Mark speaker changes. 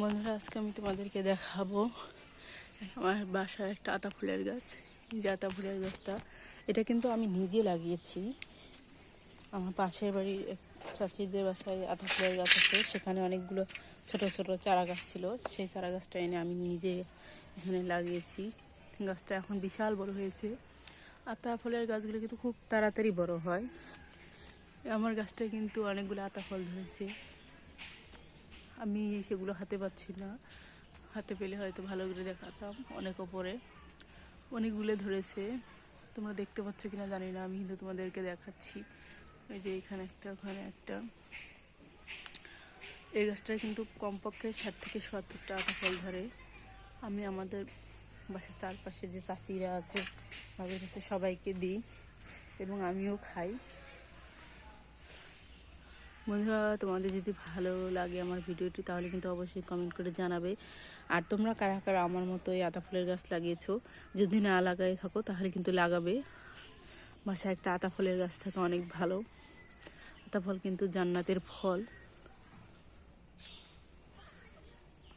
Speaker 1: বন্ধুরা, আজকে আমি তোমাদেরকে দেখাবো আমার বাসায় একটা আতা ফুলের গাছ। যে আতা ফুলের গাছটা, এটা কিন্তু আমি নিজে লাগিয়েছি। আমার পাশের বাড়ির চাচিদের বাসায় আতা ফুলের গাছ আছে, সেখানে অনেকগুলো ছোট ছোট চারা গাছ ছিল। সেই চারা গাছটা এনে আমি নিজে এখানে লাগিয়েছি। গাছটা এখন বিশাল বড় হয়েছে। আতা ফুলের গাছগুলো কিন্তু খুব তাড়াতাড়ি বড় হয়। আমার গাছটায় কিন্তু অনেকগুলো আতা ফল ধরেছে। আমি সেগুলো হাতে পাচ্ছি না। হাতে পেলে হয়তো ভালো করে দেখাতাম অনেক ওপরে। অনেকগুলো ধরেছে। তোমরা দেখতে পাচ্ছ কিনা জানি না, আমি কিন্তু তোমাদেরকে দেখাচ্ছি। এই যে এখানে একটা, ওখানে একটা। এই গাছটা কিন্তু কমপক্ষে ষাট থেকে সত্তরটা আটা ফল ধরে। আমি আমাদের বাসার চারপাশে যে চাচিরা আছে, তাদের কাছে সবাইকে দিই এবং আমিও খাই। বন্ধুরা, তোমাদের যদি ভালো লাগে আমার ভিডিওটি, তাহলে কিন্তু অবশ্যই কমেন্ট করে জানাবে। আর তোমরা কারা কারা আমার মতো এই আতা ফুলের গাছ লাগিয়েছো, যদি না লাগাই থাকো, তাহলে কিন্তু লাগাবে। বাসায় একটা আতা ফলের গাছ থাকে অনেক ভালো। আতা ফল কিন্তু জান্নাতের ফল।